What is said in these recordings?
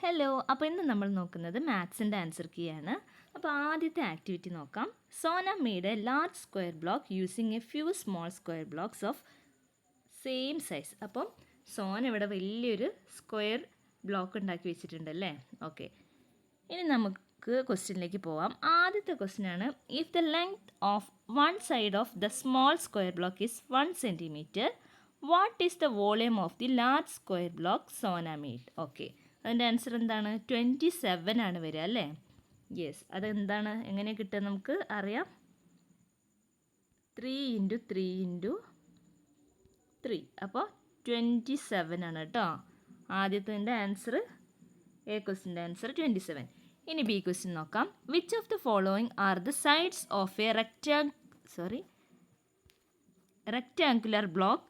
Hello അപ്പോൾ ഇന്ന് നമ്മൾ നോക്കുന്നത് മാത്സിന്റെ ആൻസർ കീ ആണ്. അപ്പോൾ ആദ്യത്തെ ആക്ടിവിറ്റി നോക്കാം. Sona made a large square block using a few small square blocks of same size അപ്പം സോന ഇവിടെ വലിയൊരു സ്ക്വയർ ബ്ലോക്ക് ഉണ്ടാക്കി വെച്ചിട്ടുണ്ടല്ലേ ഓക്കെ ഇനി നമുക്ക് ക്വസ്റ്റ്യനിലേക്ക് പോവാം. ആദ്യത്തെ ക്വസ്റ്റ്യൻ ആണ് if the length of one side of the small square block is one centimetre what is the volume of the large square block Sona made okay അതിന്റെ ആൻസർ എന്താണ്? Twenty seven ആണ് വരിക അല്ലേ? യെസ് അതെന്താണ്? എങ്ങനെ കിട്ടുക നമുക്ക്? അറിയാം. Three into three into three അപ്പോൾ ട്വന്റി സെവൻ ആണ് കേട്ടോ. ആദ്യത്തിന്റെ ആൻസർ എ ക്വസ്റ്റിന്റെ ആൻസർ ട്വന്റി സെവൻ ഇനി ബി ക്വസ്റ്റ്യൻ നോക്കാം. Which of the following are the sides of a rectangle sorry rectangular block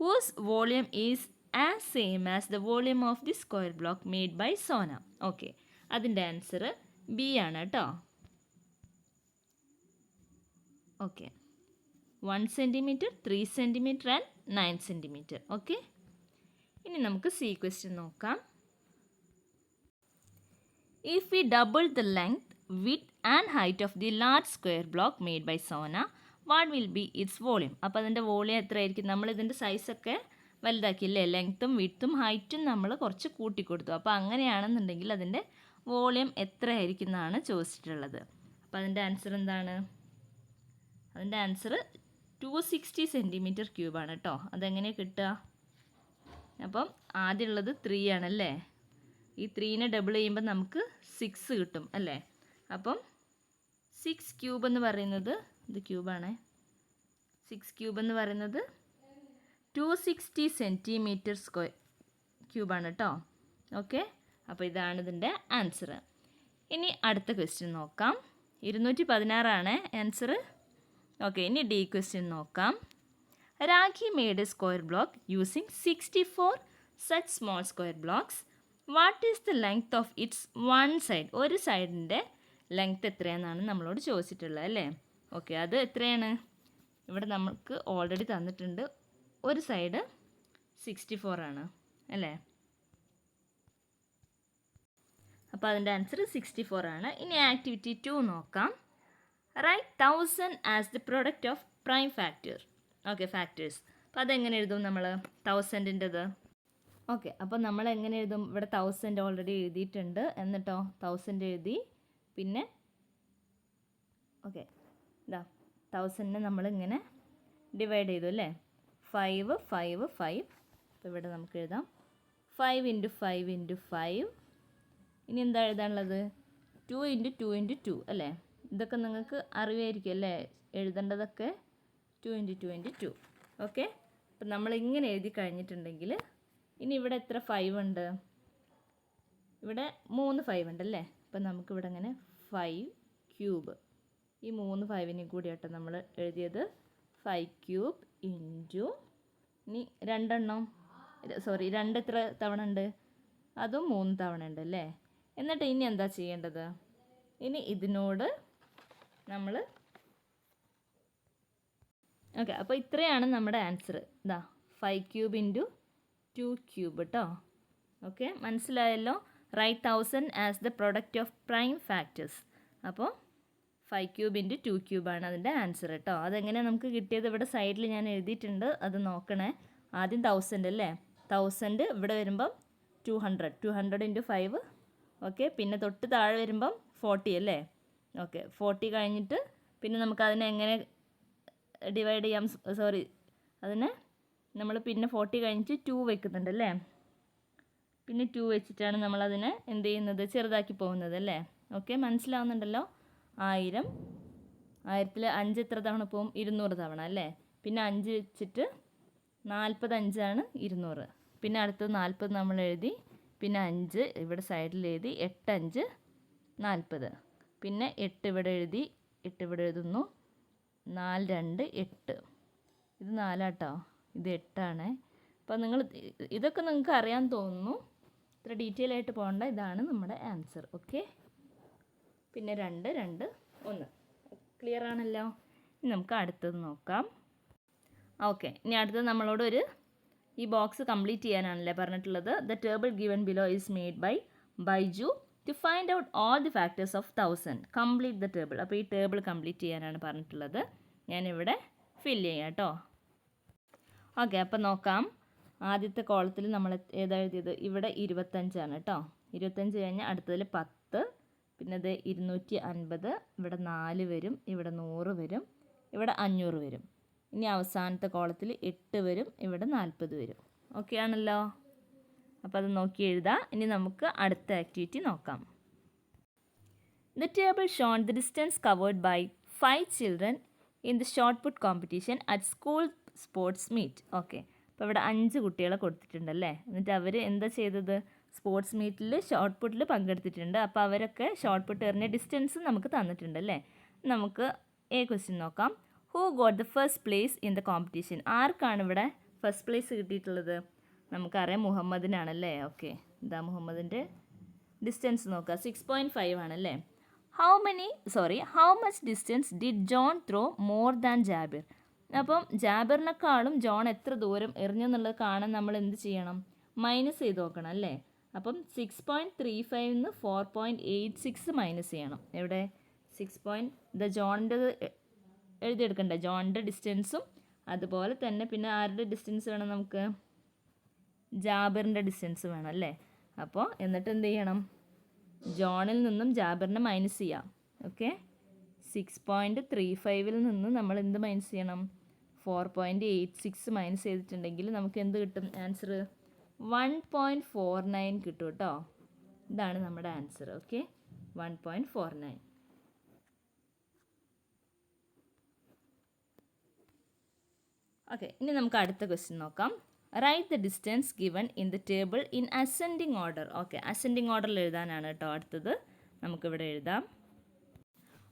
whose volume is as same as the volume of the square block made by Sona. Okay അതിന്റെ answer B ആണ് കേട്ടോ okay one centimetre three centimetre and nine centimetre okay ഇനി നമുക്ക് C question നോക്കാം If we double the length, width and height of the large square block made by Sona, what will be its volume? അപ്പോൾ അതിന്റെ volume എത്രയായിരിക്കും നമ്മൾ ഇതിന്റെ സൈസൊക്കെ വലുതാക്കിയില്ലേ? ലെങ്ത്തും വിഡ്ത്തും ഹൈറ്റും നമ്മൾ കുറച്ച് കൂട്ടിക്കൊടുത്തു. അപ്പോൾ അങ്ങനെയാണെന്നുണ്ടെങ്കിൽ അതിന്റെ വോളിയം എത്ര ആയിരിക്കും എന്നാണ് ചോദിച്ചിട്ടുള്ളത്. അപ്പോൾ അതിന്റെ ആൻസർ എന്താണ്? അതിന്റെ ആൻസർ ടു സിക്സ്റ്റി സെന്റിമീറ്റർ ക്യൂബാണ് കേട്ടോ അതെങ്ങനെ കിട്ടുക? അപ്പം ആദ്യമുള്ളത് ത്രീ ആണല്ലേ ഈ ത്രീനെ ഡബിൾ ചെയ്യുമ്പോൾ നമുക്ക് സിക്സ് കിട്ടും അല്ലേ? അപ്പം സിക്സ് ക്യൂബ് എന്ന് പറയുന്നത് ഇത് ക്യൂബാണേ സിക്സ് ക്യൂബ് എന്ന് പറയുന്നത് ടു സിക്സ്റ്റി സെന്റിമീറ്റർ സ്ക്വയർ ക്യൂബാണ് കേട്ടോ ഓക്കെ അപ്പോൾ ഇതാണ് ഇതിന്റെ ആൻസർ ഇനി അടുത്ത ക്വസ്റ്റ്യൻ നോക്കാം. ഇരുന്നൂറ്റി പതിനാറാണ് ആൻസർ ഓക്കെ ഇനി ഡി ക്വസ്റ്റ്യൻ നോക്കാം. Rakhi made square block using sixty four such small square blocks what is the length of its one side ഒരു സൈഡിന്റെ ലെങ്ത് എത്രയാണെന്നാണ് നമ്മളോട് ചോദിച്ചിട്ടുള്ളത് അല്ലേ? ഓക്കെ അത് എത്രയാണ്? ഇവിടെ നമുക്ക് ഓൾറെഡി തന്നിട്ടുണ്ട് ഒരു സൈഡ് സിക്സ്റ്റി ആണ് അല്ലേ? അപ്പോൾ അതിന്റെ ആൻസർ സിക്സ്റ്റി ആണ്. ഇനി ആക്ടിവിറ്റി ടു നോക്കാം. Write thousand as the product of prime factor okay factors അപ്പോൾ അതെങ്ങനെ എഴുതും നമ്മൾ തൗസൻഡിന്റെത് ഓക്കെ അപ്പോൾ നമ്മൾ എങ്ങനെ എഴുതും? ഇവിടെ തൗസൻഡ് ഓൾറെഡി എഴുതിയിട്ടുണ്ട്. എന്നിട്ടോ? തൗസൻഡ് എഴുതി. പിന്നെ ഓക്കെ ഇതാ. തൗസൻഡിനെ നമ്മളിങ്ങനെ ഡിവൈഡ് ചെയ്തു അല്ലേ? ഫൈവ് ഫൈവ് ഫൈവ് അപ്പോൾ ഇവിടെ നമുക്ക് എഴുതാം. Five into five into five ഇനി എന്താ എഴുതാനുള്ളത്? Two into two into two അല്ലേ? ഇതൊക്കെ നിങ്ങൾക്ക് അറിവായിരിക്കും അല്ലേ? എഴുതേണ്ടതൊക്കെ two into two into two okay അപ്പം നമ്മൾ ഇങ്ങനെ എഴുതി കഴിഞ്ഞിട്ടുണ്ടെങ്കിൽ ഇനി ഇവിടെ എത്ര ഫൈവ് ഉണ്ട്? ഇവിടെ മൂന്ന് ഫൈവ് ഉണ്ട് അല്ലേ? അപ്പം നമുക്കിവിടെ അങ്ങനെ ഫൈവ് ക്യൂബ് ഈ മൂന്ന് ഫൈവിനെയും കൂടി ആട്ടോ നമ്മൾ എഴുതിയത്. ഫൈവ് ക്യൂബ് ഇന്റു ഇനി രണ്ടെണ്ണം. സോറി രണ്ട് എത്ര തവണ ഉണ്ട്? അതും മൂന്ന് തവണ ഉണ്ട് അല്ലേ? എന്നിട്ട് ഇനി എന്താ ചെയ്യേണ്ടത്? ഇനി ഇതിനോട് നമ്മൾ ഓക്കെ അപ്പോൾ ഇത്രയാണ് നമ്മുടെ ആൻസർ ഇതാ five cube into two cube കേട്ടോ ഓക്കെ മനസ്സിലായല്ലോ? Write thousand as the product of prime factors അപ്പോൾ ഫൈവ് ക്യൂബ് ഇന്റു ടു ക്യൂബാണ് അതിന്റെ ആൻസർ കേട്ടോ. അതെങ്ങനെയാണ് നമുക്ക് കിട്ടിയത്? ഇവിടെ സൈഡിൽ ഞാൻ എഴുതിയിട്ടുണ്ട്. അത് നോക്കണേ. ആദ്യം തൗസൻഡ് അല്ലേ? തൗസൻഡ് ഇവിടെ വരുമ്പം two hundred two hundred into five okay പിന്നെ തൊട്ട് താഴെ വരുമ്പം ഫോർട്ടി അല്ലേ? ഓക്കെ ഫോർട്ടി കഴിഞ്ഞിട്ട് പിന്നെ നമുക്ക് അതിനെ എങ്ങനെ ഡിവൈഡ് ചെയ്യാം? സോറി അതിനെ നമ്മൾ പിന്നെ ഫോർട്ടി കഴിഞ്ഞിട്ട് ടു വെക്കുന്നുണ്ട് അല്ലേ? പിന്നെ ടു വെച്ചിട്ടാണ് നമ്മളതിനെ എന്ത് ചെയ്യുന്നത്? ചെറുതാക്കി പോകുന്നത് അല്ലേ? ഓക്കെ മനസ്സിലാവുന്നുണ്ടല്ലോ? ആയിരം. ആയിരത്തിൽ അഞ്ച് എത്ര തവണ പോവും? ഇരുന്നൂറ് തവണ അല്ലേ? പിന്നെ അഞ്ച് വെച്ചിട്ട് നാൽപ്പത്തഞ്ചാണ് ഇരുന്നൂറ്. പിന്നെ അടുത്തത് നാൽപ്പത് നമ്മൾ എഴുതി പിന്നെ അഞ്ച് ഇവിടെ സൈഡിൽ എഴുതി എട്ടഞ്ച് നാൽപ്പത് പിന്നെ എട്ട് ഇവിടെ എഴുതി എട്ട് ഇവിടെ എഴുതുന്നു നാല് രണ്ട് എട്ട്. ഇത് നാലാട്ടോ? ഇത് എട്ടാണ്. അപ്പം നിങ്ങൾ ഇതൊക്കെ നിങ്ങൾക്ക് അറിയാൻ തോന്നുന്നു. ഇത്ര ഡീറ്റെയിൽ ആയിട്ട് പോകേണ്ട ഇതാണ് നമ്മുടെ ആൻസർ ഓക്കെ പിന്നെ രണ്ട് രണ്ട് ഒന്ന്. ക്ലിയർ ആണല്ലോ? നമുക്ക് അടുത്തത് നോക്കാം. ഓക്കെ ഇനി അടുത്തത് നമ്മളോട് ഒരു ഈ ബോക്സ് കംപ്ലീറ്റ് ചെയ്യാനാണല്ലേ പറഞ്ഞിട്ടുള്ളത്. The table given below is made by Baiju to find out all the factors of thousand complete the table അപ്പോൾ ഈ ടേബിൾ കംപ്ലീറ്റ് ചെയ്യാനാണ് പറഞ്ഞിട്ടുള്ളത്. ഞാനിവിടെ ഫില്ല് ചെയ്യാം കേട്ടോ. ഓക്കെ അപ്പോൾ നോക്കാം. ആദ്യത്തെ കോളത്തിൽ നമ്മൾ ഏതാ എഴുതിയത്? ഇവിടെ ഇരുപത്തഞ്ചാണ് കേട്ടോ. ഇരുപത്തഞ്ച് കഴിഞ്ഞാൽ അടുത്തതിൽ പത്ത്. പിന്നെ ഇത് ഇരുന്നൂറ്റി അൻപത് ഇവിടെ നാല് വരും ഇവിടെ നൂറ് വരും ഇവിടെ അഞ്ഞൂറ് വരും. ഇനി അവസാനത്തെ കോളത്തിൽ എട്ട് വരും ഇവിടെ നാൽപ്പത് വരും. ഓക്കെ ആണല്ലോ? അപ്പോൾ അത് നോക്കി എഴുതാം. ഇനി നമുക്ക് അടുത്ത ആക്ടിവിറ്റി നോക്കാം. The table shown the distance covered by five children in the shot put competition at school sports meet okay അപ്പോൾ ഇവിടെ അഞ്ച് കുട്ടികളെ കൊടുത്തിട്ടുണ്ടല്ലേ? എന്നിട്ട് അവർ എന്താ ചെയ്തത്? സ്പോർട്സ് മീറ്റിൽ ഷോർട്ട് പുട്ടിൽ പങ്കെടുത്തിട്ടുണ്ട്. അപ്പോൾ അവരൊക്കെ ഷോർട്ട് പുട്ട് എറിഞ്ഞ ഡിസ്റ്റൻസ് നമുക്ക് തന്നിട്ടുണ്ട് അല്ലേ? നമുക്ക് എ ക്വസ്റ്റ്യൻ നോക്കാം. Who got the first place in the competition ആർക്കാണ് ഇവിടെ ഫസ്റ്റ് പ്ലേസ് കിട്ടിയിട്ടുള്ളത്? നമുക്കറിയാം മുഹമ്മദിനാണല്ലേ? ഓക്കെ ഇതാ മുഹമ്മദിന്റെ ഡിസ്റ്റൻസ് നോക്കുക. സിക്സ് പോയിന്റ് ഫൈവ് ആണല്ലേ how many sorry how much distance did John throw more than Jabir അപ്പം ജാബിറിനെക്കാളും ജോൺ എത്ര ദൂരം എറിഞ്ഞെന്നുള്ളത് കാണാൻ നമ്മൾ എന്ത് ചെയ്യണം? മൈനസ് ചെയ്ത് നോക്കണം അല്ലേ? അപ്പം six point three ഫൈവിന്ന് four point eight six minus ചെയ്യണം. എവിടെ? സിക്സ് പോയിന്റ് ദ ജോണിന്റെ എഴുതിയെടുക്കണ്ട? ജോണിന്റെ ഡിസ്റ്റൻസും അതുപോലെ തന്നെ പിന്നെ ആരുടെ ഡിസ്റ്റൻസ് വേണം നമുക്ക്? ജാബിറിന്റെ ഡിസ്റ്റൻസ് വേണം അല്ലേ? അപ്പോൾ എന്നിട്ട് എന്ത് ചെയ്യണം? ജോണിൽ നിന്നും ജാബിറിനെ മൈനസ് ചെയ്യാം. ഓക്കെ? സിക്സ് പോയിന്റ് ത്രീ ഫൈവിൽ നിന്ന് നമ്മൾ എന്ത് മൈനസ് ചെയ്യണം? Four point eight six minus ചെയ്തിട്ടുണ്ടെങ്കിൽ നമുക്ക് എന്ത് കിട്ടും? Answer one point four nine കിട്ടും കേട്ടോ ഇതാണ് നമ്മുടെ answer okay one point four nine okay ഇനി നമുക്ക് അടുത്ത ക്വസ്റ്റ്യൻ നോക്കാം. Write the distance given in the table in ascending order okay ascending ഓർഡറിൽ എഴുതാനാണ് കേട്ടോ അടുത്തത്. നമുക്കിവിടെ എഴുതാം.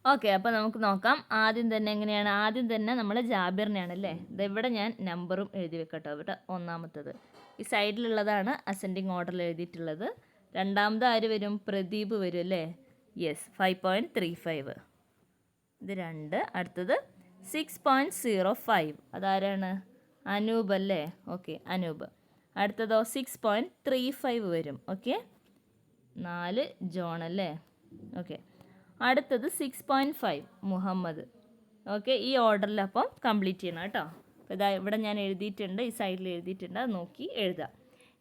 ഓക്കെ അപ്പോൾ നമുക്ക് നോക്കാം. ആദ്യം തന്നെ എങ്ങനെയാണ്? ആദ്യം തന്നെ നമ്മൾ ജാബിറിനെയാണ് അല്ലേ? ഇവിടെ ഞാൻ നമ്പറും എഴുതി വെക്കട്ടോ. ഇവിടെ ഒന്നാമത്തത്. ഈ സൈഡിലുള്ളതാണ് അസെൻഡിങ് ഓർഡറിൽ എഴുതിയിട്ടുള്ളത്. രണ്ടാമത് ആര് വരും? പ്രദീപ് വരും അല്ലേ? Yes five point three five ഇത് രണ്ട്. അടുത്തത് സിക്സ് പോയിന്റ് സീറോ ഫൈവ് അതാരാണ്? അനൂപ് അല്ലേ? ഓക്കെ അനൂപ്. അടുത്തതോ സിക്സ് പോയിന്റ് ത്രീ ഫൈവ് വരും. ഓക്കെ നാല് ജോൺ അല്ലേ? ഓക്കെ അടുത്തത് six point five Muhammad. Okay ഈ ഓർഡറിൽ അപ്പം കംപ്ലീറ്റ് ചെയ്യണം കേട്ടോ. അപ്പോൾ ഇതാ ഇവിടെ ഞാൻ എഴുതിയിട്ടുണ്ട് ഈ സൈഡിൽ എഴുതിയിട്ടുണ്ട് അത് നോക്കി എഴുതാം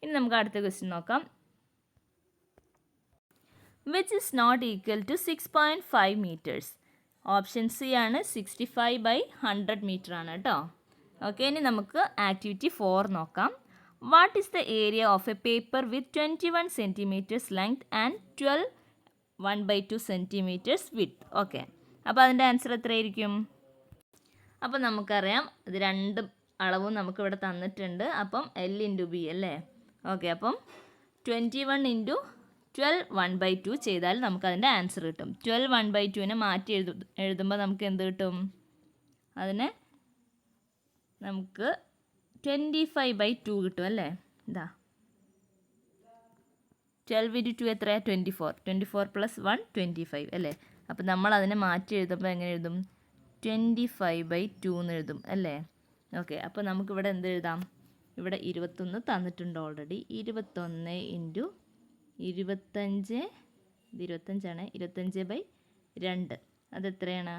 ഇനി നമുക്ക് അടുത്ത ക്വസ്റ്റ്യൻ നോക്കാം. Which is not equal to six point five metres option C ആണ് sixty five by hundred metre ആണ് കേട്ടോ ഓക്കെ ഇനി നമുക്ക് ആക്ടിവിറ്റി ഫോർ നോക്കാം. What is the area of a paper with twenty one centimetres length and twelve one by two centimetres with okay അപ്പോൾ അതിന്റെ answer എത്രയായിരിക്കും? അപ്പോൾ നമുക്കറിയാം ഇത് രണ്ട് അളവും നമുക്കിവിടെ തന്നിട്ടുണ്ട്. അപ്പം എൽ ഇന്റു ബി അല്ലേ? ഓക്കെ അപ്പം twenty one into twelve one by two ചെയ്താൽ നമുക്കതിന്റെ ആൻസർ കിട്ടും. ട്വൽവ് വൺ ബൈ ടുവിനെ മാറ്റി എഴുതു എഴുതുമ്പോൾ നമുക്ക് എന്ത് കിട്ടും? അതിനെ നമുക്ക് ട്വന്റി ഫൈവ് ബൈ ടു കിട്ടും അല്ലേ? ഇതാ. ട്വൽവ് ഇന്റു ടു എത്രയാണ് twenty four twenty four plus one twenty five അല്ലേ? അപ്പം നമ്മൾ അതിനെ മാറ്റി എഴുതുമ്പോൾ എങ്ങനെ എഴുതും? ട്വന്റി ഫൈവ് ബൈ ടു എന്ന് എഴുതും അല്ലേ? ഓക്കെ അപ്പോൾ നമുക്കിവിടെ എന്ത് എഴുതാം? ഇവിടെ ഇരുപത്തൊന്ന് തന്നിട്ടുണ്ട് ഓൾറെഡി ഇരുപത്തൊന്ന് ഇന്റു ഇരുപത്തഞ്ച് ഇത് ഇരുപത്തഞ്ചാണ്. ഇരുപത്തഞ്ച് ബൈ രണ്ട്. അതെത്രയാണ്?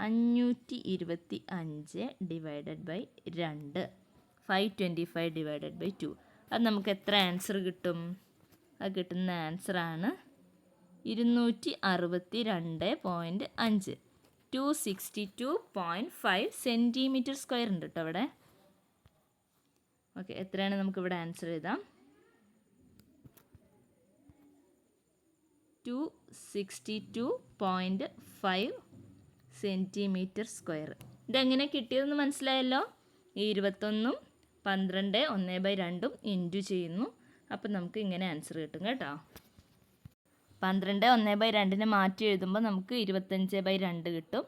അഞ്ഞൂറ്റി ഇരുപത്തി അഞ്ച് ഡിവൈഡഡ് ബൈ രണ്ട്. Five twenty five divided by two അത് നമുക്ക് എത്ര ആൻസർ കിട്ടും? അത് കിട്ടുന്ന ആൻസറാണ് ഇരുന്നൂറ്റി അറുപത്തി രണ്ട് പോയിന്റ് അഞ്ച്. Two sixty two point five centimetre square ഉണ്ട് കേട്ടോ അവിടെ. ഓക്കെ എത്രയാണ് നമുക്കിവിടെ ആൻസർ എഴുതാം? Two sixty two point five centimetre square ഇതെങ്ങനെ കിട്ടിയതെന്ന് മനസ്സിലായല്ലോ? ഈ ഇരുപത്തൊന്നും പന്ത്രണ്ട് ഒന്ന് ബൈ രണ്ടും ഇന്റു ചെയ്യുന്നു. അപ്പം നമുക്ക് ഇങ്ങനെ ആൻസർ കിട്ടും കേട്ടോ. പന്ത്രണ്ട് ഒന്ന് ബൈ രണ്ടിനെ മാറ്റി എഴുതുമ്പോൾ നമുക്ക് ഇരുപത്തഞ്ച് ബൈ രണ്ട് കിട്ടും.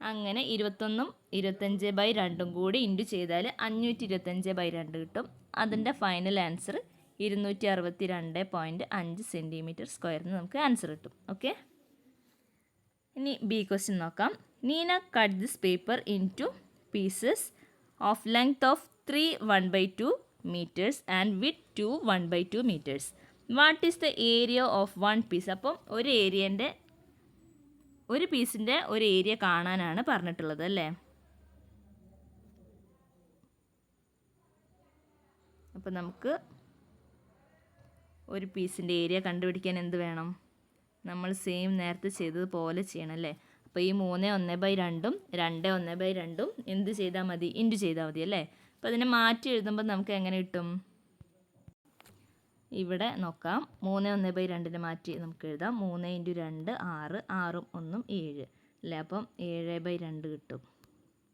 അങ്ങനെ ഇരുപത്തൊന്നും ഇരുപത്തഞ്ച് ബൈ രണ്ടും കൂടി ഇന്റു ചെയ്താൽ അഞ്ഞൂറ്റി ഇരുപത്തഞ്ച് ബൈ രണ്ട് കിട്ടും. അതിന്റെ ഫൈനൽ ആൻസർ ഇരുന്നൂറ്റി അറുപത്തി രണ്ട് പോയിന്റ് അഞ്ച് സെന്റിമീറ്റർ സ്ക്വയറിന് നമുക്ക് ആൻസർ കിട്ടും. ഓക്കെ ഇനി ബി ക്വസ്റ്റ്യൻ നോക്കാം. Neena cut this paper in two pieces of length of three one by two meters and width 2 1 by 2 meters. What is the area of one piece അപ്പം ഒരു ഏരിയന്റെ ഒരു പീസിന്റെ ഒരു ഏരിയ കാണാനാണ് പറഞ്ഞിട്ടുള്ളത് അല്ലേ? അപ്പോൾ നമുക്ക് ഒരു പീസിന്റെ ഏരിയ കണ്ടുപിടിക്കാൻ എന്ത് വേണം? നമ്മൾ സെയിം നേരത്തെ ചെയ്തതുപോലെ ചെയ്യണം അല്ലേ? അപ്പോൾ ഈ മൂന്ന് ഒന്ന് ബൈ രണ്ടും രണ്ട് ഒന്ന് ബൈ രണ്ടും എന്ത് ചെയ്താൽ മതി? ഇന്റു ചെയ്താൽ മതി അല്ലേ? അപ്പോൾ അതിനെ മാറ്റി എഴുതുമ്പോൾ നമുക്ക് എങ്ങനെ കിട്ടും? ഇവിടെ നോക്കാം. മൂന്ന് ഒന്ന് ബൈ രണ്ടിന് മാറ്റി നമുക്ക് എഴുതാം. മൂന്ന് ഇന്റു രണ്ട് ആറ്. ആറും ഒന്നും ഏഴ്. അല്ലേ? അപ്പം ഏഴ് ബൈ രണ്ട് കിട്ടും.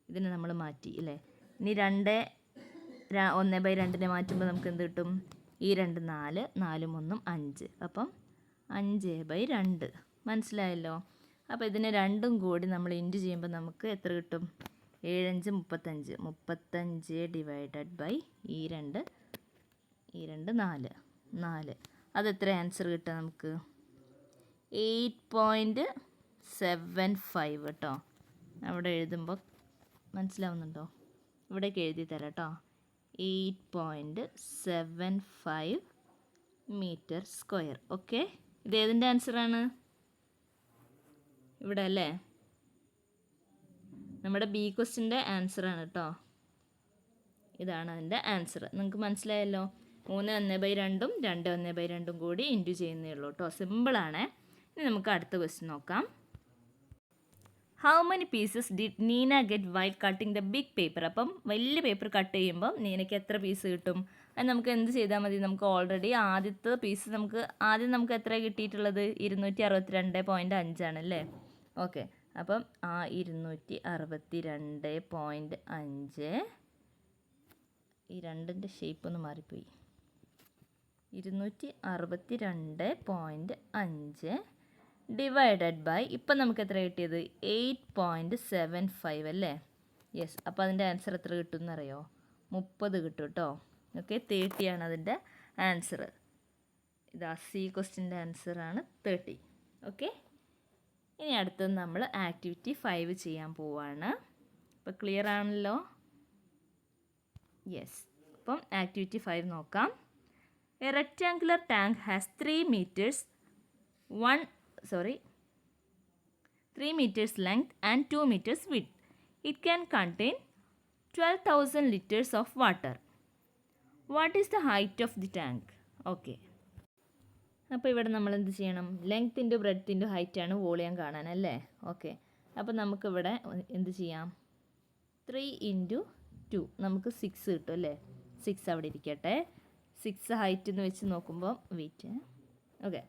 ഇതിനെ നമ്മൾ മാറ്റി അല്ലേ? ഇനി രണ്ട് ഒന്ന് ബൈ രണ്ടിനെ മാറ്റുമ്പോൾ നമുക്ക് എന്ത് കിട്ടും? ഈ രണ്ട് നാല് നാലും ഒന്നും അഞ്ച്. അപ്പം അഞ്ച് ബൈ രണ്ട്. മനസ്സിലായല്ലോ? അപ്പോൾ ഇതിനെ രണ്ടും കൂടി നമ്മൾ ഇന്റു ചെയ്യുമ്പോൾ നമുക്ക് എത്ര കിട്ടും? ഏഴഞ്ച് മുപ്പത്തഞ്ച്. മുപ്പത്തഞ്ച് ഡിവൈഡഡ് ബൈ ഈ രണ്ട് ഈ രണ്ട് നാല്. നാല്. അതെത്ര ആൻസർ കിട്ടുക നമുക്ക്? എയ്റ്റ് പോയിന്റ് സെവൻ ഫൈവ് കേട്ടോ അവിടെ എഴുതുമ്പോൾ മനസ്സിലാവുന്നുണ്ടോ? ഇവിടേക്ക് എഴുതി തരാം കേട്ടോ eight point seven five metre square okay ഇത് ഏതിന്റെ ആൻസറാണ് ഇവിടെ അല്ലേ? നമ്മുടെ ബി ക്വസ്റ്റിന്റെ ആൻസറാണ് കേട്ടോ ഇതാണ് അതിന്റെ ആൻസർ നിങ്ങൾക്ക് മനസ്സിലായല്ലോ? മൂന്ന് ഒന്ന് ബൈ രണ്ടും രണ്ട് ഒന്ന് ബൈ രണ്ടും കൂടി ഇന്റു ചെയ്യുന്നേ ഉള്ളൂ കേട്ടോ. സിമ്പിളാണ് ഇനി നമുക്ക് അടുത്ത ക്വസ്റ്റ്യൻ നോക്കാം. How many pieces did Neena get white cutting the big paper അപ്പം വലിയ പേപ്പർ കട്ട് ചെയ്യുമ്പം നീനയ്ക്ക് എത്ര പീസ് കിട്ടും? അത് നമുക്ക് എന്ത് ചെയ്താൽ മതി? നമുക്ക് ഓൾറെഡി ആദ്യത്തെ പീസ് നമുക്ക് ആദ്യം നമുക്ക് എത്ര കിട്ടിയിട്ടുള്ളത്? ഇരുന്നൂറ്റി അറുപത്തി രണ്ട് പോയിന്റ് അഞ്ചാണ് അല്ലേ ഓക്കെ അപ്പം ആ ഇരുന്നൂറ്റി അറുപത്തി രണ്ട് പോയിന്റ് അഞ്ച് ഈ രണ്ടിന്റെ ഷേപ്പ് ഒന്ന് മാറിപ്പോയി. ഇരുന്നൂറ്റി അറുപത്തി രണ്ട് പോയിന്റ് അഞ്ച് ഡിവൈഡഡ് ബൈ ഇപ്പം നമുക്ക് എത്ര കിട്ടിയത്? എയ്റ്റ് പോയിന്റ് സെവൻ ഫൈവ് അല്ലേ? യെസ് അപ്പോൾ അതിന്റെ ആൻസർ എത്ര കിട്ടും എന്നറിയോ മുപ്പത് കിട്ടും കേട്ടോ ഓക്കെ തേർട്ടിയാണ് അതിന്റെ ആൻസർ ഇതാ സി ക്വസ്റ്റിന്റെ ആൻസറാണ് തേർട്ടി ഓക്കെ ഇനി അടുത്തത് നമ്മൾ ആക്ടിവിറ്റി ഫൈവ് ചെയ്യാൻ പോവാണ്. അപ്പോൾ ക്ലിയർ ആണല്ലോ? യെസ് അപ്പം ആക്ടിവിറ്റി ഫൈവ് നോക്കാം. A rectangular tank has three metres one sorry three metres length and two metres width it can contain twelve thousand litres of water what is the height of the tank okay അപ്പോൾ ഇവിടെ നമ്മൾ എന്ത് ചെയ്യണം? ലെങ്ത്തിന്റെ ബ്രെഡ്ത്തിന്റെ ഹൈറ്റാണ് volume കാണാൻ അല്ലേ? Okay അപ്പോൾ നമുക്കിവിടെ എന്ത് ചെയ്യാം? ത്രീ ഇന്റു ടു നമുക്ക് സിക്സ് കിട്ടും അല്ലേ? സിക്സ് അവിടെ ഇരിക്കട്ടെ. സിക്സ് ഹൈറ്റ് എന്ന് വെച്ച് നോക്കുമ്പോൾ വെയിറ്റ് ഓക്കെ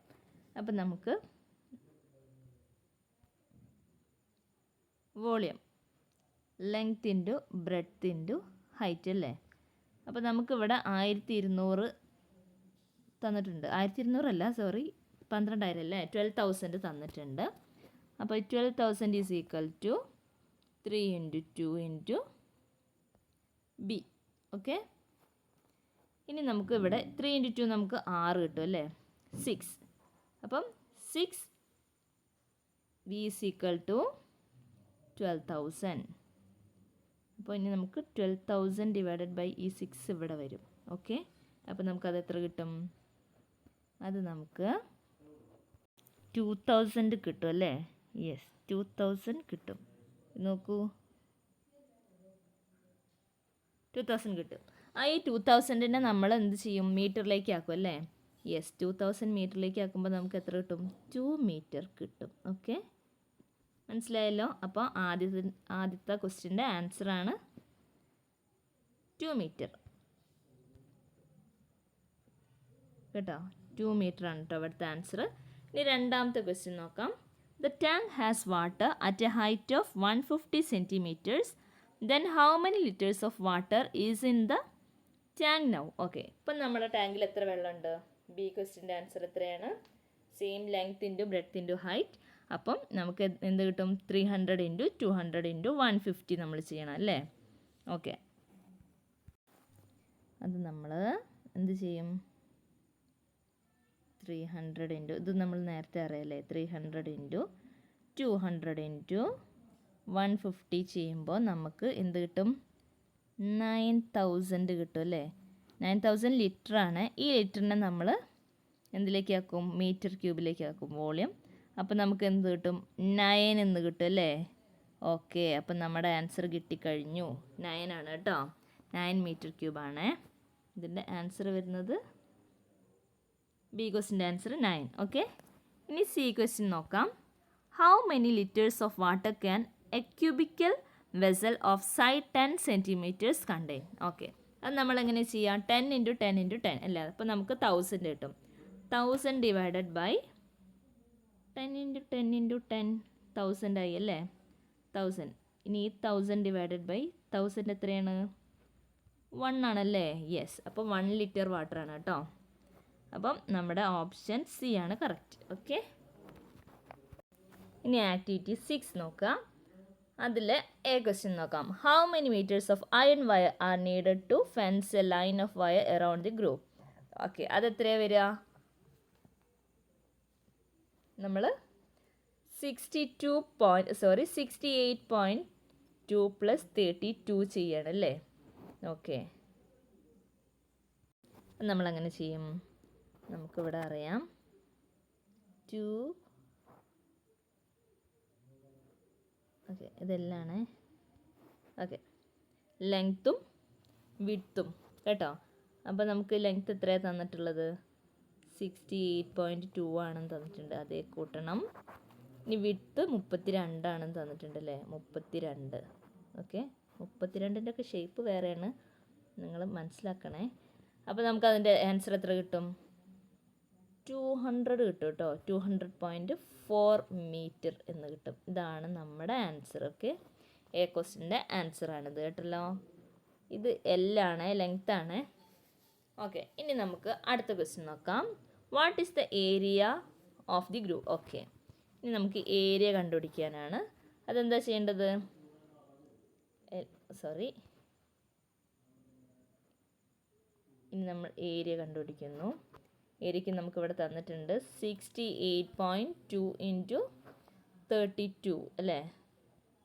അപ്പം നമുക്ക് volume length into breadth into height അല്ലേ? അപ്പോൾ നമുക്കിവിടെ ആയിരത്തി ഇരുന്നൂറ് തന്നിട്ടുണ്ട്. ആയിരത്തി ഇരുന്നൂറല്ല സോറി പന്ത്രണ്ടായിരം അല്ലേ? ട്വൽവ് തൗസൻഡ് തന്നിട്ടുണ്ട്. അപ്പോൾ twelve thousand is equal to three into two into B okay ഇനി നമുക്ക് ഇവിടെ ത്രീ ഇന്റു ടു നമുക്ക് ആറ് കിട്ടും അല്ലേ? സിക്സ് അപ്പം six V is equal to twelve thousand അപ്പോൾ ഇനി നമുക്ക് ട്വൽവ് തൗസൻഡ് ഡിവൈഡഡ് ബൈ ഈ സിക്സ് ഇവിടെ വരും. ഓക്കെ അപ്പോൾ നമുക്കത് എത്ര കിട്ടും? അത് നമുക്ക് ടു തൗസൻഡ് കിട്ടും അല്ലേ? യെസ് ടു തൗസൻഡ് കിട്ടും. നോക്കൂ. ടു തൗസൻഡ് കിട്ടും. ആ ഈ ടു തൗസൻഡിനെ നമ്മൾ എന്ത് ചെയ്യും? മീറ്ററിലേക്ക് ആക്കും അല്ലേ? യെസ് ടു തൗസൻഡ് മീറ്ററിലേക്ക് ആക്കുമ്പോൾ നമുക്ക് എത്ര കിട്ടും? ടു മീറ്റർ കിട്ടും. ഓക്കെ മനസ്സിലായല്ലോ? അപ്പോൾ ആദ്യത്തെ ആദ്യത്തെ ക്വസ്റ്റ്യന്റെ ആൻസറാണ് ടു മീറ്റർ കേട്ടോ? ടു മീറ്റർ ആണ് കേട്ടോ അവിടുത്തെ ആൻസർ ഇനി രണ്ടാമത്തെ ക്വസ്റ്റ്യൻ നോക്കാം. The tank has water at a height of one fifty centimetres then how many litres of water is in the tank now okay ഇപ്പം നമ്മുടെ ടാങ്കിൽ എത്ര വെള്ളമുണ്ട്? ബി ക്വസ്റ്റിന്റെ ആൻസർ എത്രയാണ്? Same length into breadth into height അപ്പം നമുക്ക് എന്ത് കിട്ടും? Three hundred into two hundred into one fifty നമ്മൾ ചെയ്യണം അല്ലേ? ഓക്കെ അത് നമ്മൾ എന്ത് ചെയ്യും? ത്രീ ഹൺഡ്രഡ് ഇന്റു ഇത് നമ്മൾ നേരത്തെ അറിയാലേ three hundred into two hundred into one fifty ചെയ്യുമ്പോൾ നമുക്ക് എന്ത് കിട്ടും? നയൻ തൗസൻഡ് കിട്ടും അല്ലേ? നയൻ തൗസൻഡ് ലിറ്ററാണ്. ഈ ലിറ്ററിനെ നമ്മൾ എന്തിലേക്ക് ആക്കും? മീറ്റർ ക്യൂബിലേക്ക് ആക്കും വോളിയം. അപ്പോൾ നമുക്ക് എന്ത് കിട്ടും? നയൻ എന്ന് കിട്ടും അല്ലേ? ഓക്കെ അപ്പം നമ്മുടെ ആൻസർ കിട്ടിക്കഴിഞ്ഞു. നയൻ ആണ് കേട്ടോ. നയൻ മീറ്റർ ക്യൂബാണ്. ഇതിന്റെ ആൻസർ വരുന്നത് ബി ക്വസ്റ്റിന്റെ ആൻസർ നയൻ. ഓക്കെ? ഇനി സി ക്വസ്റ്റ്യൻ നോക്കാം. How many litres of water can a cubical vessel of side ten centimetres contain. Okay. അത് നമ്മൾ എങ്ങനെ ചെയ്യാം? Ten into ten into ten അല്ലേ? അപ്പോൾ നമുക്ക് തൗസൻഡ് കിട്ടും. Thousand divided by ten into ten into ten thousand ആയി അല്ലേ? തൗസൻഡ് ഇനി തൗസൻഡ് ഡിവൈഡഡ് ബൈ തൗസൻഡ് എത്രയാണ്? വൺ ആണല്ലേ യെസ് അപ്പോൾ വൺ ലിറ്റർ വാട്ടർ ആണ് കേട്ടോ. അപ്പം നമ്മുടെ ഓപ്ഷൻ സി ആണ് കറക്റ്റ് ഓക്കെ ഇനി ആക്ടിവിറ്റി സിക്സ് നോക്കാം. അതിൽ എ ക്വസ്റ്റ്യൻ നോക്കാം. How many metres of iron wire are needed to fence a line of wire around the group okay അതെത്രയാണ് വരിക? നമ്മൾ sixty two point sorry sixty eight point two plus thirty two ചെയ്യണം അല്ലേ? Okay നമ്മളങ്ങനെ ചെയ്യും. നമുക്കിവിടെ അറിയാം. Two okay ഇതെല്ലാം okay ലെങ്ത്തും വിഡ്ത്തും കേട്ടോ? അപ്പോൾ നമുക്ക് ലെങ്ത്ത് എത്രയാണ് തന്നിട്ടുള്ളത്? സിക്സ്റ്റി എയ്റ്റ് പോയിന്റ് ടു ആണെന്ന് തന്നിട്ടുണ്ട്. അതേ കൂട്ടണം. ഇനി വിഡ്ത്ത് മുപ്പത്തി രണ്ടാണെന്ന് തന്നിട്ടുണ്ട് അല്ലേ? മുപ്പത്തി രണ്ട് ഓക്കെ മുപ്പത്തിരണ്ടിന്റെ ഒക്കെ ഷേപ്പ് വേറെയാണ്. നിങ്ങൾ മനസ്സിലാക്കണേ. അപ്പോൾ നമുക്ക് അതിന്റെ ആൻസർ എത്ര കിട്ടും? ടു ഹൺഡ്രഡ് കിട്ടും കേട്ടോ. Two hundred point four metre എന്ന് കിട്ടും. ഇതാണ് നമ്മുടെ ആൻസർ ഓക്കെ എ ക്വസ്റ്റിന്റെ ആൻസറാണിത് കേട്ടല്ലോ. ഇത് എല്ലാണ് ആണ് ഓക്കെ ഇനി നമുക്ക് അടുത്ത ക്വസ്റ്റ്യൻ നോക്കാം. What is the area of the group okay ഇനി നമുക്ക് ഏരിയ കണ്ടുപിടിക്കാനാണ്. അതെന്താ ചെയ്യേണ്ടത്? സോറി ഇനി നമ്മൾ ഏരിയ കണ്ടുപിടിക്കുന്നു. ഏരിയയ്ക്ക് നമുക്കിവിടെ തന്നിട്ടുണ്ട്. Sixty eight point two into thirty two അല്ലേ?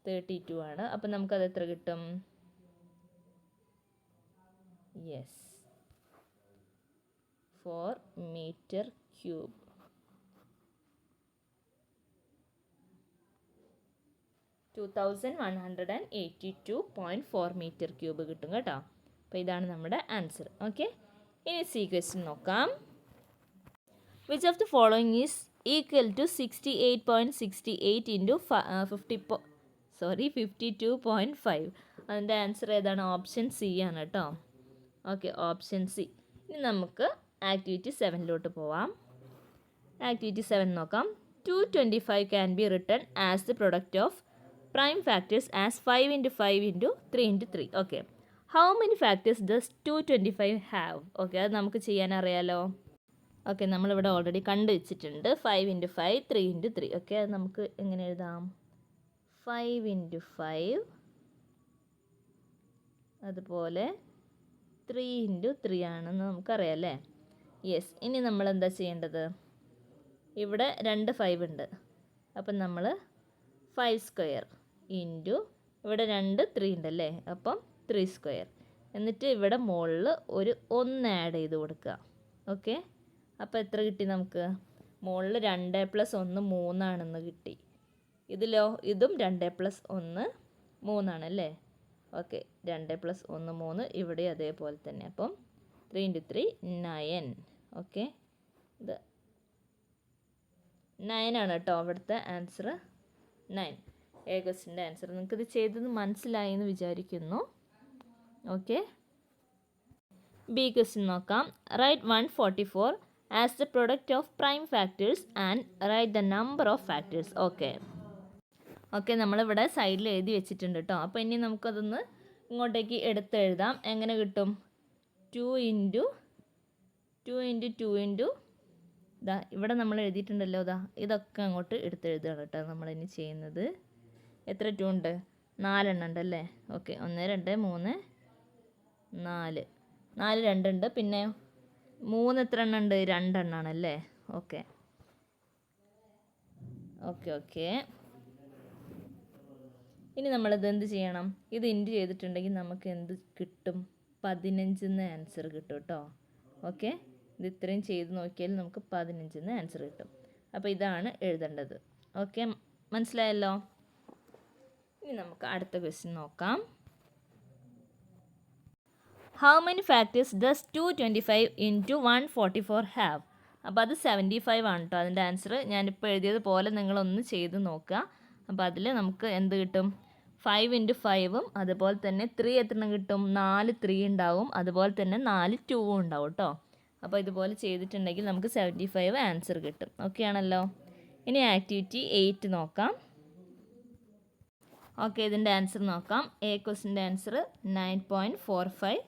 തേർട്ടി ടു ആണ്. അപ്പം നമുക്കത് എത്ര കിട്ടും? Yes four metre cube two thousand one hundred and eighty two point four metre cube കിട്ടും കേട്ടോ. അപ്പോൾ ഇതാണ് നമ്മുടെ ആൻസർ ഓക്കെ ഇനി സി ക്വസ്റ്റ്യൻ നോക്കാം. Which of the following is equal to sixty eight point sixty eight into fifty പോ sorry fifty two point five അതിന്റെ answer ഏതാണ്? ഓപ്ഷൻ സി ആണ് കേട്ടോ ഓക്കെ ഓപ്ഷൻ സി ഇനി നമുക്ക് ആക്ടിവിറ്റി സെവനിലോട്ട് പോവാം. ആക്ടിവിറ്റി സെവൻ നോക്കാം. Two twenty five can be written as the product of prime factors as five into five into three into three okay how many factors does two twenty five have okay അത് നമുക്ക് ചെയ്യാൻ അറിയാലോ okay നമ്മളിവിടെ already കണ്ടു വെച്ചിട്ടുണ്ട്. Five into five three into three okay അത് നമുക്ക് എങ്ങനെ എഴുതാം? ഫൈവ് ഇന്റു ഫൈവ് അതുപോലെ ത്രീ ഇന്റു ത്രീ ആണെന്ന് നമുക്കറിയാം അല്ലേ? യെസ് ഇനി നമ്മൾ എന്താ ചെയ്യേണ്ടത്? ഇവിടെ രണ്ട് ഫൈവ് ഉണ്ട്. അപ്പം നമ്മൾ ഫൈവ് സ്ക്വയർ ഇന്റു ഇവിടെ രണ്ട് ത്രീ ഉണ്ടല്ലേ അപ്പം ത്രീ സ്ക്വയർ എന്നിട്ട് ഇവിടെ മുകളിൽ ഒരു ഒന്ന് ആഡ് ചെയ്ത് കൊടുക്കുക. ഓക്കെ? അപ്പോൾ എത്ര കിട്ടി നമുക്ക്? മുകളിൽ രണ്ട് പ്ലസ് ഒന്ന് മൂന്നാണെന്ന് കിട്ടി. ഇതിലോ? ഇതും രണ്ട് പ്ലസ് ഒന്ന് മൂന്നാണല്ലേ? ഓക്കെ രണ്ട് പ്ലസ് ഒന്ന് മൂന്ന് ഇവിടെ അതേപോലെ തന്നെ. അപ്പം three into three nine okay ഇത് നയൻ ആണ് കേട്ടോ അവിടുത്തെ ആൻസർ നയൻ എ ക്വസ്റ്റിന്റെ ആൻസർ നിങ്ങൾക്കിത് ചെയ്തത് മനസ്സിലായി എന്ന് വിചാരിക്കുന്നു. ഓക്കെ ബി ക്വസ്റ്റ്യൻ നോക്കാം. Write one forty four as the product of prime factors and write the number of factors okay okay നമ്മളിവിടെ സൈഡിൽ എഴുതി വെച്ചിട്ടുണ്ട് കേട്ടോ അപ്പോൾ ഇനി നമുക്കതൊന്ന് ഇങ്ങോട്ടേക്ക് എടുത്ത് എഴുതാം. എങ്ങനെ കിട്ടും? Two into two into two into ഇതാ ഇവിടെ നമ്മൾ എഴുതിയിട്ടുണ്ടല്ലോ ഇതാ ഇതൊക്കെ അങ്ങോട്ട് എടുത്തെഴുതുകയാണ് കേട്ടോ നമ്മളിനി ചെയ്യുന്നത്. എത്ര ടു ഉണ്ട്? നാലെണ്ണം ഉണ്ട് ഉണ്ടല്ലേ ഓക്കെ ഒന്ന് രണ്ട് മൂന്ന് നാല്. നാല് രണ്ടുണ്ട് പിന്നെ മൂന്ന് എത്ര എണ്ണം ഉണ്ട് രണ്ടെണ്ണാണല്ലേ? ഓക്കെ. Okay okay. ഇനി നമ്മളിത് എന്ത് ചെയ്യണം? ഇത് ഇന്റ് ചെയ്തിട്ടുണ്ടെങ്കിൽ നമുക്ക് എന്ത് കിട്ടും? പതിനഞ്ചെന്ന് ആൻസർ കിട്ടും കേട്ടോ ഓക്കെ? ഇത് ഇത്രയും ചെയ്ത് നോക്കിയാൽ നമുക്ക് പതിനഞ്ചെന്ന് ആൻസർ കിട്ടും. അപ്പോൾ ഇതാണ് എഴുതേണ്ടത്. ഓക്കെ? മനസ്സിലായല്ലോ? ഇനി നമുക്ക് അടുത്ത ക്വസ്റ്റ്യൻ നോക്കാം. How many factors does two twenty five into one forty four have അപ്പോൾ അത് സെവന്റി ഫൈവ് ആണ് കേട്ടോ അതിന്റെ ആൻസർ ഞാനിപ്പോൾ എഴുതിയതുപോലെ നിങ്ങളൊന്ന് ചെയ്ത് നോക്കുക. അപ്പോൾ അതിൽ നമുക്ക് എന്ത് കിട്ടും? ഫൈവ് ഇന്റു ഫൈവും അതുപോലെ തന്നെ ത്രീ എത്ര കിട്ടും? നാല് ത്രീ ഉണ്ടാവും. അതുപോലെ തന്നെ നാല് ടൂവും ഉണ്ടാവും കേട്ടോ അപ്പോൾ ഇതുപോലെ ചെയ്തിട്ടുണ്ടെങ്കിൽ നമുക്ക് സെവന്റി ഫൈവ് ആൻസർ കിട്ടും. ഓക്കെ ആണല്ലോ? ഇനി ആക്ടിവിറ്റി എയ്റ്റ് നോക്കാം. ഓക്കെ ഇതിന്റെ ആൻസർ നോക്കാം. A ക്വസ്റ്റിന്റെ answer nine point four five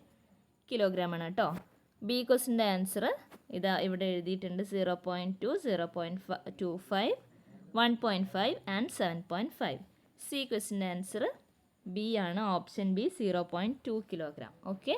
kilogram ആണ് കേട്ടോ ബി ക്വസ്റ്റിന്റെ ആൻസർ ഇതാ ഇവിടെ എഴുതിയിട്ടുണ്ട്. Zero point two zero point two five one point five and seven point five C ക്വസ്റ്റിന്റെ answer B ആണ്. Option B zero point two kilogram okay